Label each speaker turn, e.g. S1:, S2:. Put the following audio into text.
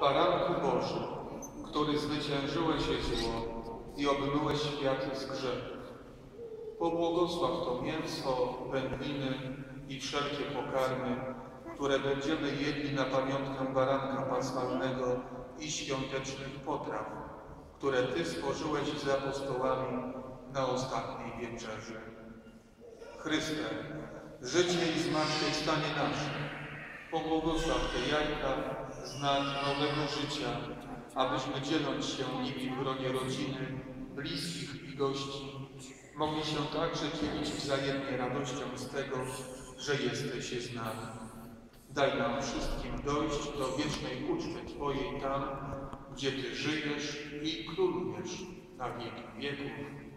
S1: Baranku Boży, który zwyciężyłeś zło i obmyłeś świat z grzechu. Pobłogosław to mięso, wędliny i wszelkie pokarmy, które będziemy jedli na pamiątkę baranka paschalnego i świątecznych potraw, które Ty stworzyłeś z apostołami na ostatniej wieczerzy. Chryste, życie i zmartwychwstanie nasze, pobłogosław te jajka, znak nowego życia, abyśmy dzieląc się nimi w gronie rodziny, bliskich i gości, mogli się także dzielić wzajemnie radością z tego, że jesteś z nami. Daj nam wszystkim dojść do wiecznej uczty Twojej tam, gdzie Ty żyjesz i królujesz na wieki wieków.